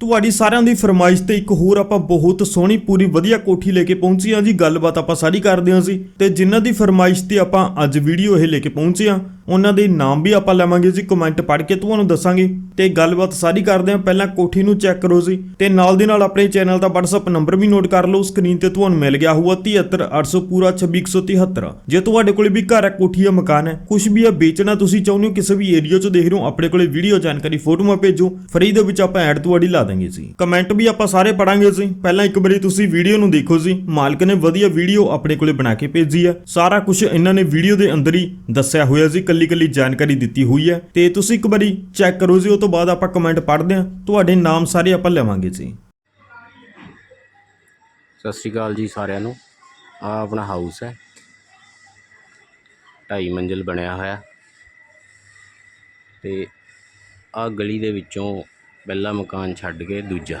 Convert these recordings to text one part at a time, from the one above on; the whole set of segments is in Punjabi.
ਤੁਹਾਡੀ ਸਾਰਿਆਂ ਦੀ ਫਰਮਾਇਸ਼ ਤੇ ਇੱਕ ਹੋਰ ਆਪਾਂ ਬਹੁਤ ਸੋਹਣੀ, ਪੂਰੀ ਵਧੀਆ ਕੋਠੀ ਲੈ ਕੇ ਪਹੁੰਚੇ ਹਾਂ ਜੀ। ਗੱਲਬਾਤ ਆਪਾਂ ਸਾਰੀ ਕਰਦੇ ਹਾਂ ਸੀ ਤੇ ਜਿਨ੍ਹਾਂ ਦੀ ਫਰਮਾਇਸ਼ ਤੇ ਆਪਾਂ ਅੱਜ ਵੀਡੀਓ ਇਹ ਲੈ ਕੇ ਪਹੁੰਚੇ ਹਾਂ ਉਹਨਾਂ ਦੇ ਨਾਮ ਵੀ ਆਪਾਂ ਲਵਾਂਗੇ ਜੀ ਕਮੈਂਟ ਪੜ੍ਹ ਕੇ ਤੁਹਾਨੂੰ ਦੱਸਾਂਗੇ। ਤੇ ਗੱਲਬਾਤ ਸਾਰੀ ਕਰਦੇ ਹਾਂ, ਪਹਿਲਾਂ ਕੋਠੀ ਨੂੰ ਚੈੱਕ ਕਰੋ ਜੀ। ਤੇ ਨਾਲ ਦੀ ਨਾਲ ਆਪਣੇ ਚੈਨਲ ਦਾ WhatsApp ਨੰਬਰ ਵੀ ਨੋਟ ਕਰ ਲਓ ਸਕਰੀਨ ਤੇ ਤੁਹਾਨੂੰ ਮਿਲ ਗਿਆ ਹੋਊਗਾ 73800 ਪੂਰਾ 26173 ਜੇ ਤੁਹਾਡੇ ਕੋਲੇ ਵੀ ਘਰ ਹੈ, ਕੋਠੀ ਹੈ, ਮਕਾਨ ਹੈ ਕੁਝ ਵੀ ਹੈ, ਵੇਚਣਾ ਤੁਸੀਂ ਚਾਹੁੰਦੇ ਹੋ, ਕਿਸੇ ਵੀ ਏਰੀਆ ਚ ਦੇਖ ਰਹੇ ਹੋ, ਆਪਣੇ ਕੋਲੇ ਵੀਡੀਓ ਜਾਣਕਾਰੀ, ਫੋਟੋਆਂ ਭੇਜੋ ਫਰੀ ਦੇ ਵਿੱਚ ਆਪਾਂ ਐਡ ਤੁਹਾਡੀ ਲਾ ਦਾਂਗੇ ਜੀ। ਕਮੈਂਟ ਵੀ ਆਪਾਂ ਸਾਰੇ ਪੜਾਂਗੇ ਜੀ। ਪਹਿਲਾਂ ਇੱਕ ਵਾਰੀ ਤੁਸੀਂ ਵੀਡੀਓ ਨੂੰ ਦੇਖੋ ਜੀ। ਮਾਲਕ ਨੇ ਵਧੀਆ ਵੀਡੀਓ ਆਪਣੇ ਕੋਲੇ ਬਣਾ ਕੇ ਭੇਜੀ ਹੈ। ਸਾਰਾ ਕੁਝ ਇਹਨਾਂ ਨੇ ਵੀਡੀਓ ਦੇ ਅੰਦਰ ਹੀ ਦੱਸਿਆ ਹੋਇਆ ਜੀ ਕੱਲੀ ਕੱਲੀ ਜਾਣਕਾਰੀ ਦਿੱਤੀ ਹੋਈ ਹੈ। ਤੇ ਤੁਸੀਂ ਇੱਕ ਵਾਰੀ ਚੈੱਕ ਕਰੋ ਜੀ, ਉਹ ਤੋਂ ਬਾਅਦ ਆਪਾਂ ਕਮੈਂਟ ਪੜ੍ਹਦੇ ਹਾਂ। ਤੁਹਾਡੇ ਨਾਮ ਸਾਰੇ ਆਪਾਂ ਲਵਾਂਗੇ ਜੀ। ਸਤਿ ਸ਼੍ਰੀ ਅਕਾਲ ਜੀ ਸਾਰਿਆਂ ਨੂੰ। ਆ ਆਪਣਾ ਹਾਊਸ ਹੈ। ਢਾਈ ਮੰਜ਼ਿਲ ਬਣਿਆ ਹੋਇਆ। ਤੇ ਆ ਗਲੀ ਦੇ ਵਿੱਚੋਂ ਪਹਿਲਾ ਮਕਾਨ ਛੱਡ ਕੇ ਦੂਜਾ।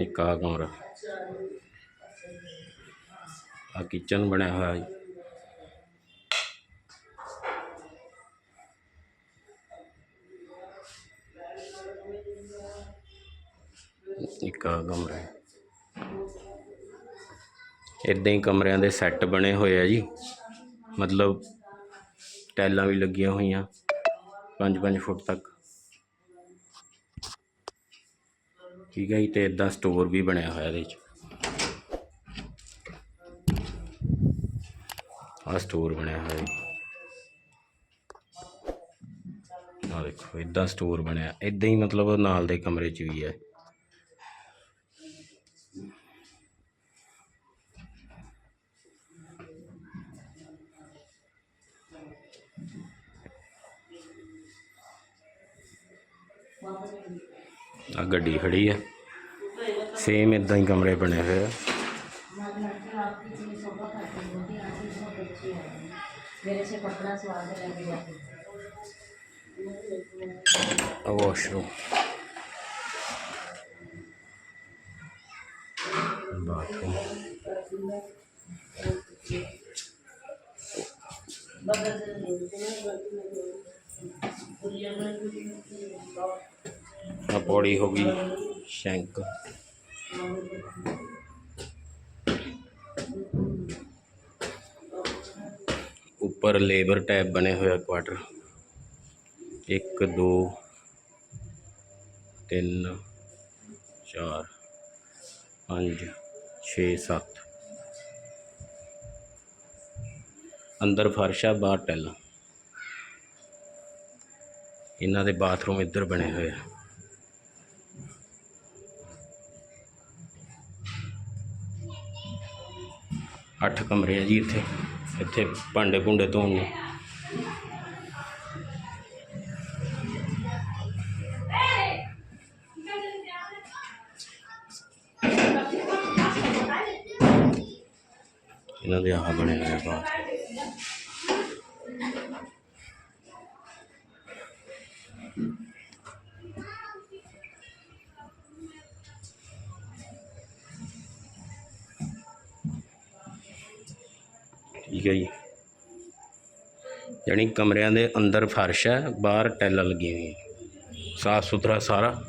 ਇੱਕ ਆ ਕਮਰਾ ਆ ਕਿਚਨ ਬਣਿਆ ਹੋਇਆ ਜੀ ਇੱਕ ਆ ਕਮਰਾ ਹੈ ਇਦਾਂ ਹੀ ਕਮਰਿਆਂ ਦੇ ਸੈੱਟ ਬਣੇ ਹੋਏ ਆ ਜੀ ਮਤਲਬ ਟੈਲਾਂ ਵੀ ਲੱਗੀਆਂ ਹੋਈਆਂ 5-5 ਫੁੱਟ ਤੱਕ ਠੀਕ ਹੈ ਜੀ, ਤੇ ਇਦਾਂ ਸਟੋਰ ਵੀ ਬਣਿਆ ਹੋਇਆ ਇਹਦੇ 'ਚ। ਆ ਸਟੋਰ ਬਣਿਆ ਹੋਇਆ ਜੀ। ਆ ਦੇਖੋ ਇਦਾਂ ਸਟੋਰ ਬਣਿਆ। ਇਦਾਂ ਹੀ ਮਤਲਬ ਨਾਲ ਦੇ ਕਮਰੇ 'ਚ ਵੀ ਹੈ। ਆ ਗੱਡੀ ਖੜੀ ਹੈ ਸੇਮ ਇਦਾਂ ਹੀ ਕਮਰੇ ਬਣੇ ਹੋਏ ਆ मेरे से कपड़ा स्वाद ਬੋਡੀ ਹੋ ਗਈ, ਸ਼ੈਂਕ। ਉੱਪਰ ਲੇਬਰ ਟੈਬ ਬਣੇ ਹੋਇਆ ਕੁਆਟਰ। 1 2 3 4 5 6 7 ਅੰਦਰ ਫਰਸ਼ ਆ, ਬਾਹਰ ਟੈਲਾਂ। ਇਹਨਾਂ ਦੇ ਬਾਥਰੂਮ ਇੱਧਰ ਬਣੇ ਹੋਏ ਆ। ਅੱਠ ਕਮਰੇ ਆ ਜੀ ਇੱਥੇ ਇੱਥੇ ਭਾਂਡੇ ਭੁੰਡੇ ਧੋਣ ਨੂੰ। ਇਹਨਾਂ ਦੇ ਆਹ ਬਣੇ ਹੋਏ ਆ ਬਾਹਰ। ਠੀਕ ਹੈ ਜੀ। ਯਾਨੀ ਕਮਰਿਆਂ ਦੇ ਅੰਦਰ ਫਰਸ਼ ਹੈ, ਬਾਹਰ ਟੈਲਾਂ ਲੱਗੀਆਂ ਹੋਈਆਂ ਸਾਫ਼ ਸੁਥਰਾ ਸਾਰਾ।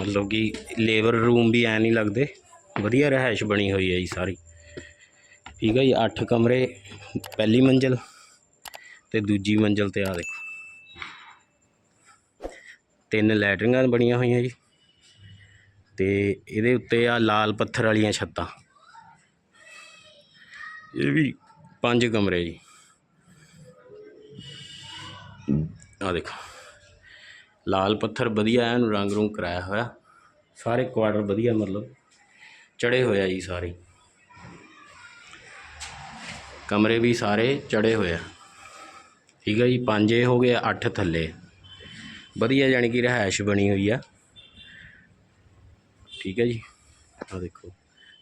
ਮਤਲਬ ਕਿ ਲੇਬਰ ਰੂਮ ਵੀ ਐ ਨਹੀਂ ਲੱਗਦੇ। ਵਧੀਆ ਰਹਿائش ਬਣੀ ਹੋਈ ਹੈ ਜੀ ਸਾਰੀ। ਠੀਕ ਹੈ ਜੀ 8 ਕਮਰੇ, ਪਹਿਲੀ ਮੰਜ਼ਲ ਤੇ ਦੂਜੀ ਮੰਜ਼ਲ ਤੇ ਆ ਦੇਖੋ। ਤਿੰਨ ਲੈਟਰਿੰਗਾਂ ਬਣੀਆਂ ਹੋਈਆਂ ਜੀ। ਤੇ ਇਹਦੇ ਉੱਤੇ ਆ ਲਾਲ ਪੱਥਰ ਵਾਲੀਆਂ ਛੱਤਾਂ। ਇਹ ਵੀ ਪੰਜ ਕਮਰੇ ਜੀ। ਆ ਦੇਖੋ। ਲਾਲ ਪੱਥਰ ਵਧੀਆ ਐਨ ਰੰਗ ਰੂੰਗ ਕਰਾਇਆ ਹੋਇਆ। ਸਾਰੇ ਕੁਆਟਰ ਵਧੀਆ ਮਤਲਬ। ਚੜੇ ਹੋਏ ਆ ਜੀ ਸਾਰੇ। ਕਮਰੇ ਵੀ ਸਾਰੇ ਚੜੇ ਹੋਏ ਆ। ਠੀਕ ਹੈ ਜੀ, ਪੰਜ ਹੋ ਗਏ, ਅੱਠ ਥੱਲੇ। ਵਧੀਆ ਯਾਨੀ ਕਿ ਰਿਹਾਇਸ਼ ਬਣੀ ਹੋਈ ਆ। ਠੀਕ ਹੈ ਜੀ। ਆ ਦੇਖੋ।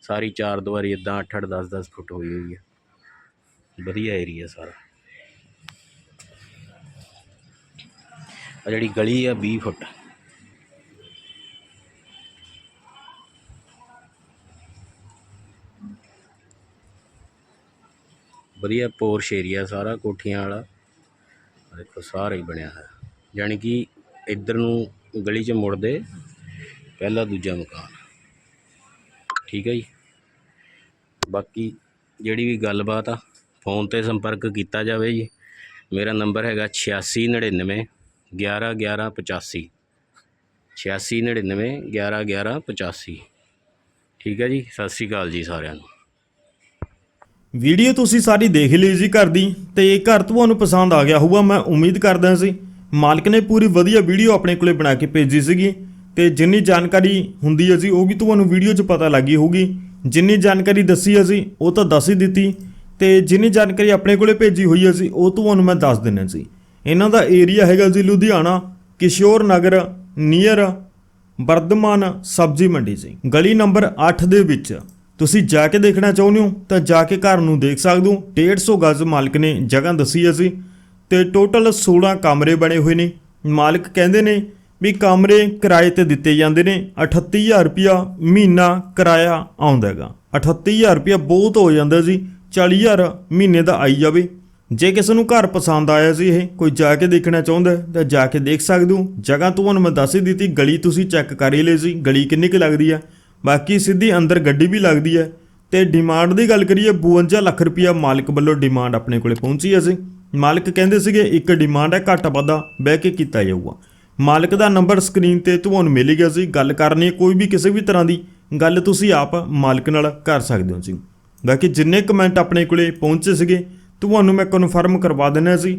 ਸਾਰੀ ਚਾਰ ਦੀਵਾਰੀ ਇਦਾਂ 8 8 10 10 ਫੁੱਟ ਹੋਈ ਹੋਈ ਆ। ਵਧੀਆ ਏਰੀਆ ਸਾਰਾ। ਆ ਜਿਹੜੀ ਗਲੀ ਆ 20 ਫੁੱਟ। ਵਧੀਆ ਪੋਰਸ਼ ਏਰੀਆ ਸਾਰਾ ਕੋਠੀਆਂ ਵਾਲਾ। ਦੇਖੋ, ਸਾਰਾ ਹੀ ਬਣਿਆ ਹੋਇਆ। ਯਾਨੀ ਕਿ ਇੱਧਰ ਨੂੰ ਗਲੀ 'ਚ ਮੁੜਦੇ ਪਹਿਲਾ ਦੂਜਾ ਮਕਾਨ। ਠੀਕ ਹੈ ਜੀ। ਬਾਕੀ ਜਿਹੜੀ ਵੀ ਗੱਲਬਾਤ ਆ ਫੋਨ ਤੇ ਸੰਪਰਕ ਕੀਤਾ ਜਾਵੇ ਜੀ। ਮੇਰਾ ਨੰਬਰ ਹੈਗਾ 8699 11 11 85 8699 11 11 85 ਠੀਕ ਹੈ ਜੀ, ਸਤਿ ਸ਼੍ਰੀ ਅਕਾਲ ਜੀ ਸਾਰਿਆਂ ਨੂੰ। ਵੀਡੀਓ ਤੁਸੀਂ ਸਾਰੀ ਦੇਖ ਲਈ ਜੀ ਘਰ ਦੀ ਤੇ ਇਹ ਘਰ ਤੁਹਾਨੂੰ ਪਸੰਦ ਆ ਗਿਆ ਹੋਊਗਾ, ਮੈਂ ਉਮੀਦ ਕਰਦਾ ਸੀ। ਮਾਲਕ ਨੇ ਪੂਰੀ ਵਧੀਆ ਵੀਡੀਓ ਆਪਣੇ ਕੋਲੇ ਬਣਾ ਕੇ ਭੇਜੀ ਸੀਗੀ ਤੇ ਜਿੰਨੀ ਜਾਣਕਾਰੀ ਹੁੰਦੀ ਹੈ ਜੀ, ਉਹ ਵੀ ਤੁਹਾਨੂੰ ਵੀਡੀਓ 'ਚ ਪਤਾ ਲੱਗੀ ਹੋਊਗੀ। ਜਿੰਨੀ ਜਾਣਕਾਰੀ ਦੱਸੀ ਅਸੀਂ ਉਹ ਤਾਂ ਦੱਸ ਹੀ ਦਿੱਤੀ। ਤੇ ਜਿੰਨੀ ਜਾਣਕਾਰੀ ਆਪਣੇ ਕੋਲੇ ਭੇਜੀ ਹੋਈ ਹੈ ਸੀ ਉਹ ਤੁਹਾਨੂੰ ਮੈਂ ਦੱਸ ਦਿੰਨਾ ਸੀ ਇਹਨਾਂ ਦਾ ਏਰੀਆ ਹੈਗਾ ਜੀ ਲੁਧਿਆਣਾ, ਕਿਸ਼ੋਰ ਨਗਰ ਨੀਅਰ ਵਰਧਮਾਨ ਸਬਜ਼ੀ ਮੰਡੀ ਸੀ ਗਲੀ ਨੰਬਰ 8 ਦੇ ਵਿੱਚ ਤੁਸੀਂ ਜਾ ਕੇ ਦੇਖਣਾ ਚਾਹੁੰਦੇ ਹੋ ਤਾਂ ਜਾ ਕੇ ਘਰ ਨੂੰ ਦੇਖ ਸਕਦੇ ਹੋ। 150 ਗਜ਼ ਮਾਲਕ ਨੇ ਜਗ੍ਹਾ ਦੱਸੀ ਅਸੀਂ ਤੇ ਟੋਟਲ 16 ਕਮਰੇ ਬਣੇ ਹੋਏ ਨੇ। ਮਾਲਕ ਕਹਿੰਦੇ ਨੇ ਵੀ ਕਮਰੇ ਕਿਰਾਏ ਤੇ ਦਿੱਤੇ ਜਾਂਦੇ ਨੇ। 38000 ਰੁਪਿਆ ਮਹੀਨਾ ਕਿਰਾਇਆ ਆਉਂਦਾ ਹੈਗਾ। 38000 ਰੁਪਿਆ ਬਹੁਤ ਹੋ ਜਾਂਦਾ ਜੀ। 40000 ਮਹੀਨੇ ਦਾ ਆਈ ਜਾਵੇ। ਜੇ ਕਿਸੇ ਨੂੰ ਘਰ ਪਸੰਦ ਆਇਆ ਸੀ ਇਹ, ਕੋਈ ਜਾ ਕੇ ਦੇਖਣਾ ਚਾਹੁੰਦਾ ਤਾਂ ਜਾ ਕੇ ਦੇਖ ਸਕਦੇ ਹੋ। ਜਗ੍ਹਾ ਤੁਹਾਨੂੰ ਮੈਂ ਦੱਸ ਹੀ ਦਿੱਤੀ, ਗਲੀ ਤੁਸੀਂ ਚੈੱਕ ਕਰ ਹੀ ਲਈ ਸੀ, ਗਲੀ ਕਿੰਨੀ ਕੁ ਲੱਗਦੀ ਹੈ ਬਾਕੀ ਸਿੱਧੀ ਅੰਦਰ ਗੱਡੀ ਵੀ ਲੱਗਦੀ ਹੈ ਤੇ ਡਿਮਾਂਡ ਦੀ ਗੱਲ ਕਰੀਏ 52 ਲੱਖ ਰੁਪਇਆ ਮਾਲਕ ਵੱਲੋਂ ਡਿਮਾਂਡ ਆਪਣੇ ਕੋਲੇ ਪਹੁੰਚੀ ਹੈ ਸੀ। ਮਾਲਕ ਕਹਿੰਦੇ ਸੀਗੇ, ਇੱਕ ਡਿਮਾਂਡ ਹੈ, ਘੱਟ ਵਾਧਾ ਬਹਿ ਕੇ ਕੀਤਾ ਜਾਊਗਾ। ਮਾਲਕ ਦਾ ਨੰਬਰ ਸਕਰੀਨ ਤੇ ਤੁਹਾਨੂੰ ਮਿਲ ਗਿਆ ਸੀ। ਗੱਲ ਕਰਨੀ ਕੋਈ ਵੀ ਕਿਸੇ ਵੀ ਤਰ੍ਹਾਂ ਦੀ, ਗੱਲ ਤੁਸੀਂ ਆਪ ਮਾਲਕ ਨਾਲ ਕਰ ਸਕਦੇ ਹੋ ਜੀ। ਬਾਕੀ ਜਿੰਨੇ ਕਮੈਂਟ ਆਪਣੇ ਕੋਲੇ ਪਹੁੰਚੇ ਸੀਗੇ, ਤੁਹਾਨੂੰ ਮੈਂ ਕਨਫਰਮ ਕਰਵਾ ਦਿੰਦਾ ਸੀ।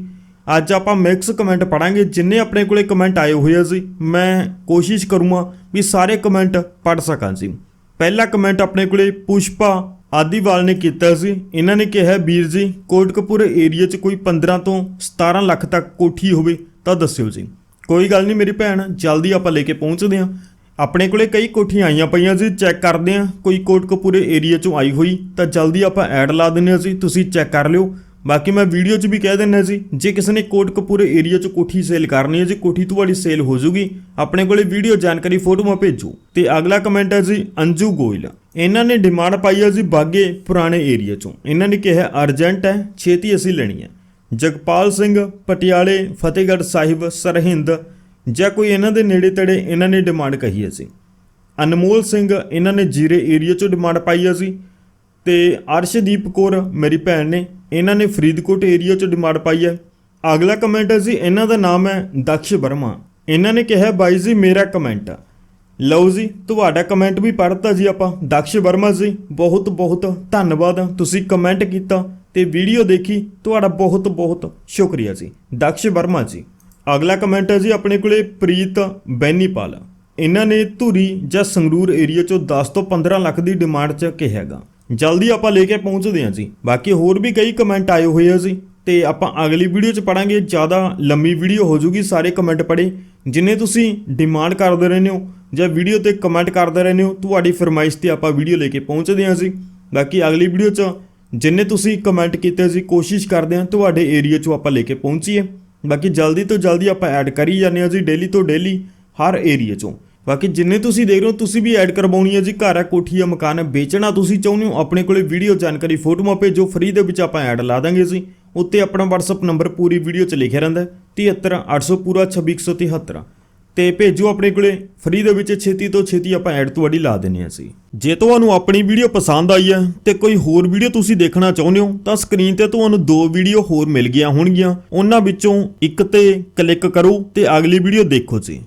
ਅੱਜ ਆਪਾਂ ਮਿਕਸ ਕਮੈਂਟ ਪੜਾਂਗੇ ਜਿੰਨੇ ਆਪਣੇ ਕੋਲੇ ਕਮੈਂਟ ਆਏ ਹੋਏ ਆ ਸੀ ਮੈਂ ਕੋਸ਼ਿਸ਼ ਕਰੂੰਗਾ ਵੀ ਸਾਰੇ ਕਮੈਂਟ ਪੜ ਸਕਾਂ ਜੀ। ਪਹਿਲਾ ਕਮੈਂਟ ਆਪਣੇ ਕੋਲੇ ਪੁਸ਼ਪਾ ਆਦੀਵਾਲ ਨੇ ਕੀਤਾ ਸੀ। ਇਹਨਾਂ ਨੇ ਕਿਹਾ, ਵੀਰ ਜੀ, ਕੋਟਕਪੂਰ ਏਰੀਆ 'ਚ ਕੋਈ 15 ਤੋਂ 17 ਲੱਖ ਤੱਕ ਕੋਠੀ ਹੋਵੇ ਤਾਂ ਦੱਸਿਓ ਜੀ। ਕੋਈ ਗੱਲ ਨਹੀਂ ਮੇਰੀ ਭੈਣ, ਜਲਦੀ ਆਪਾਂ ਲੈ ਕੇ ਪਹੁੰਚਦੇ ਹਾਂ। ਆਪਣੇ ਕੋਲੇ ਕਈ ਕੋਠੀਆਂ ਆਈਆਂ ਪਈਆਂ ਜੀ ਚੈੱਕ ਕਰਦੇ ਹਾਂ। ਕੋਈ ਕੋਟਕਪੂਰੇ ਏਰੀਆ 'ਚੋਂ ਆਈ ਹੋਈ, ਤਾਂ ਜਲਦੀ ਆਪਾਂ ਐਡ ਲਾ ਦਿੰਦੇ ਹਾਂ ਜੀ, ਤੁਸੀਂ ਚੈੱਕ ਕਰ ਲਿਓ। ਬਾਕੀ ਮੈਂ ਵੀਡੀਓ 'ਚ ਵੀ ਕਹਿ ਦਿੰਦਾ ਜੀ, ਜੇ ਕਿਸੇ ਨੇ ਕੋਟਕਪੂਰੇ ਏਰੀਆ 'ਚ ਕੋਠੀ ਸੇਲ ਕਰਨੀ ਹੈ ਜੀ, ਕੋਠੀ ਤੁਹਾਡੀ ਸੇਲ ਹੋ ਜੂਗੀ ਆਪਣੇ ਕੋਲੇ ਵੀਡੀਓ ਜਾਣਕਾਰੀ ਫੋਟੋਆਂ ਭੇਜੋ। ਤੇ ਅਗਲਾ ਕਮੈਂਟ ਹੈ ਜੀ, ਅੰਜੂ ਗੋਇਲ। ਇਹਨਾਂ ਨੇ ਡਿਮਾਂਡ ਪਾਈ ਹੈ ਜੀ ਬਾਗੇ ਪੁਰਾਣੇ ਏਰੀਆ 'ਚੋਂ। ਇਹਨਾਂ ਨੇ ਕਿਹਾ ਅਰਜੈਂਟ ਹੈ, ਛੇਤੀ ਅਸੀਂ ਲੈਣੀ ਹੈ। ਜਗਪਾਲ ਸਿੰਘ, ਪਟਿਆਲੇ, ਫਤਿਹਗੜ੍ਹ ਸਾਹਿਬ, ਸਰਹਿੰਦ ਜਾਂ ਕੋਈ ਇਹਨਾਂ ਦੇ ਨੇੜੇ ਤੜੇ ਇਹਨਾਂ ਨੇ ਡਿਮਾਂਡ ਕਹੀ ਹੈ ਸੀ ਅਨਮੋਲ ਸਿੰਘ ਇਹਨਾਂ ਨੇ ਜੀਰੇ ਏਰੀਆ 'ਚੋਂ ਡਿਮਾਂਡ ਪਾਈ ਹੈ ਸੀ ਤੇ ਅਰਸ਼ਦੀਪ ਕੌਰ ਮੇਰੀ ਭੈਣ ਨੇ ਇਹਨਾਂ ਨੇ ਫਰੀਦਕੋਟ ਏਰੀਆ 'ਚੋਂ ਡਿਮਾਂਡ ਪਾਈ ਹੈ। ਅਗਲਾ ਕਮੈਂਟ ਹੈ ਜੀ, ਇਹਨਾਂ ਦਾ ਨਾਮ ਹੈ ਦਕਸ਼ ਵਰਮਾ। ਇਹਨਾਂ ਨੇ ਕਿਹਾ, ਬਾਈ ਜੀ, ਮੇਰਾ ਕਮੈਂਟ ਆ ਲਓ ਜੀ, ਤੁਹਾਡਾ ਕਮੈਂਟ ਵੀ ਪੜ੍ਹਤਾ ਜੀ ਆਪਾਂ। ਦਕਸ਼ ਵਰਮਾ ਜੀ, ਬਹੁਤ ਬਹੁਤ ਧੰਨਵਾਦ। ਤੁਸੀਂ ਕਮੈਂਟ ਕੀਤਾ ਤੇ ਵੀਡੀਓ ਦੇਖੀ। ਤੁਹਾਡਾ ਬਹੁਤ ਬਹੁਤ ਸ਼ੁਕਰੀਆ ਜੀ। ਦਕਸ਼ ਵਰਮਾ ਜੀ। ਅਗਲਾ ਕਮੈਂਟ ਹੈ ਜੀ ਆਪਣੇ ਕੋਲੇ ਪ੍ਰੀਤ ਬੈਨੀਪਾਲ। ਇਹਨਾਂ ਨੇ ਧੂਰੀ ਜਾਂ ਸੰਗਰੂਰ ਏਰੀਆ ਚੋਂ 10 ਤੋਂ 15 ਲੱਖ ਦੀ ਡਿਮਾਂਡ 'ਚ ਕਿਹਾਗਾ ਜਲਦੀ ਆਪਾਂ ਲੈ ਕੇ ਪਹੁੰਚਦੇ ਹਾਂ ਜੀ। ਬਾਕੀ ਹੋਰ ਵੀ ਕਈ ਕਮੈਂਟ ਆਏ ਹੋਏ ਆ ਜੀ। ਤੇ ਆਪਾਂ ਅਗਲੀ ਵੀਡੀਓ 'ਚ ਪੜਾਂਗੇ। ਜ਼ਿਆਦਾ ਲੰਮੀ ਵੀਡੀਓ ਹੋ ਜੂਗੀ, ਸਾਰੇ ਕਮੈਂਟ ਪੜੇ ਜਿੰਨੇ ਤੁਸੀਂ ਡਿਮਾਂਡ ਕਰਦੇ ਰਹਿੰਦੇ ਹੋ ਜਾਂ ਵੀਡੀਓ ਤੇ ਕਮੈਂਟ ਕਰਦੇ ਰਹਿੰਦੇ ਹੋ, ਤੁਹਾਡੀ ਫਰਮਾਇਸ਼ ਤੇ ਆਪਾਂ ਵੀਡੀਓ ਲੈ ਕੇ ਪਹੁੰਚਦੇ ਹਾਂ ਜੀ। ਬਾਕੀ ਅਗਲੀ ਵੀਡੀਓ 'ਚ ਜਿੰਨੇ ਤੁਸੀਂ ਕਮੈਂਟ ਕੀਤੇ ਸੀ ਕੋਸ਼ਿਸ਼ ਕਰਦੇ ਹਾਂ ਤੁਹਾਡੇ ਏਰੀਆ 'ਚੋਂ ਆਪਾਂ ਲੈ ਕੇ ਪਹੁੰਚੀਏ। ਬਾਕੀ ਜਲਦੀ ਤੋਂ ਜਲਦੀ ਆਪਾਂ ਐਡ ਕਰੀ ਜਾਂਦੇ ਹਾਂ ਜੀ ਡੇਲੀ ਤੋਂ ਡੇਲੀ ਹਰ ਏਰੀਆ 'ਚੋਂ। ਬਾਕੀ ਜਿੰਨੇ ਤੁਸੀਂ ਦੇਖ ਰਹੇ ਹੋ, ਤੁਸੀਂ ਵੀ ਐਡ ਕਰਵਾਉਣੀ ਹੈ ਜੀ। ਘਰ ਹੈ ਕੋਠੀ ਹੈ ਮਕਾਨ ਹੈ ਵੇਚਣਾ ਤੁਸੀਂ ਚਾਹੁੰਦੇ ਹੋ, ਆਪਣੇ ਕੋਲੇ ਵੀਡੀਓ ਜਾਣਕਾਰੀ ਫੋਟੋਆਂ ਭੇਜੋ ਫ੍ਰੀ ਦੇ ਵਿੱਚ ਆਪਾਂ ਐਡ ਲਾ ਦਾਂਗੇ ਜੀ। ਉੱਤੇ ਆਪਣਾ WhatsApp ਨੰਬਰ ਪੂਰੀ ਵੀਡੀਓ 'ਚ ਲਿਖਿਆ ਰਹਿੰਦਾ ਹੈ। 73800 ਪੂਰਾ 26173 ਤੇ ਭੇਜੋ ਆਪਣੇ ਕੋਲੇ। ਫ੍ਰੀ ਦੇ ਵਿੱਚ ਛੇਤੀ ਤੋਂ ਛੇਤੀ ਆਪਾਂ ਐਡ ਤੁਹਾਡੀ ਲਾ ਦਿੰਨੇ ਆ ਸੀ ਜੇ ਤੁਹਾਨੂੰ ਆਪਣੀ ਵੀਡੀਓ ਪਸੰਦ ਆਈ ਹੈ ਤੇ ਕੋਈ ਹੋਰ ਵੀਡੀਓ ਤੁਸੀਂ ਦੇਖਣਾ ਚਾਹੁੰਦੇ ਹੋ, ਤਾਂ ਸਕਰੀਨ ਤੇ ਤੁਹਾਨੂੰ ਦੋ ਵੀਡੀਓ ਹੋਰ ਮਿਲ ਗਈਆਂ ਹੋਣਗੀਆਂ। ਉਹਨਾਂ ਵਿੱਚੋਂ ਇੱਕ ਤੇ ਕਲਿੱਕ ਕਰੋ ਤੇ ਅਗਲੀ ਵੀਡੀਓ ਦੇਖੋ ਜੀ।